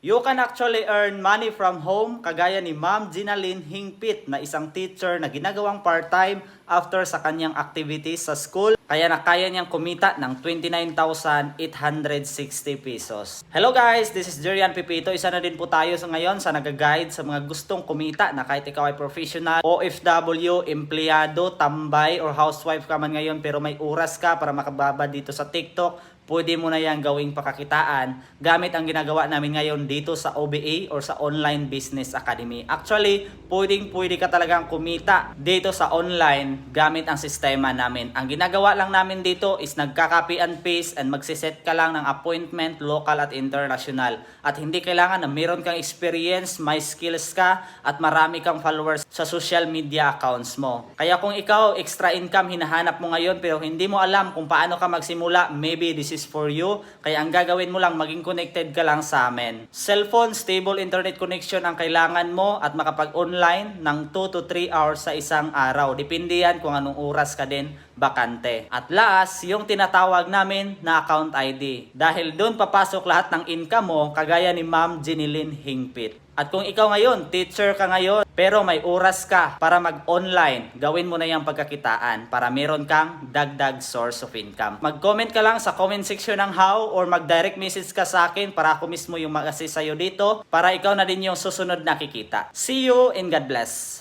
You can actually earn money from home kagaya ni Ma'am Ginalyn Hingpit na isang teacher na ginagawang part-time after sa kanyang activities sa school. Kaya na kaya niyang kumita ng 29,860 pesos. Hello guys, this is Jerian Pipito. Isa na din po tayo sa ngayon sa nag-guide sa mga gustong kumita na kahit ikaw ay professional, OFW, empleyado, tambay, or housewife ka man ngayon pero may oras ka para makababa dito sa TikTok pwede mo na yan gawing pakakitaan gamit ang ginagawa namin ngayon dito sa OBA or sa Online Business Academy. Actually, pwedeng pwede ka talagang kumita dito sa online gamit ang sistema namin. Ang ginagawa lang namin dito is nagka-copy and paste and magsiset ka lang ng appointment local at international. At hindi kailangan na meron kang experience, may skills ka at marami kang followers sa social media accounts mo. Kaya kung ikaw extra income hinahanap mo ngayon pero hindi mo alam kung paano ka magsimula, maybe this is for you. Kaya ang gagawin mo lang, maging connected ka lang sa amin. Cellphone, stable internet connection ang kailangan mo at makapag-online ng 2 to 3 hours sa isang araw. Depende yan kung anong oras ka din bakante. At last, yung tinatawag namin na account ID. Dahil doon papasok lahat ng income mo, kagaya ni Ma'am Jenilyn Hingpit. At kung ikaw ngayon, teacher ka ngayon, pero may oras ka para mag-online, gawin mo na yung pagkakitaan para meron kang dagdag source of income. Mag-comment ka lang sa comment section ng how or mag-direct message ka sa akin para ako mismo yung mag-assist sa'yo dito para ikaw na din yung susunod nakikita. See you and God bless!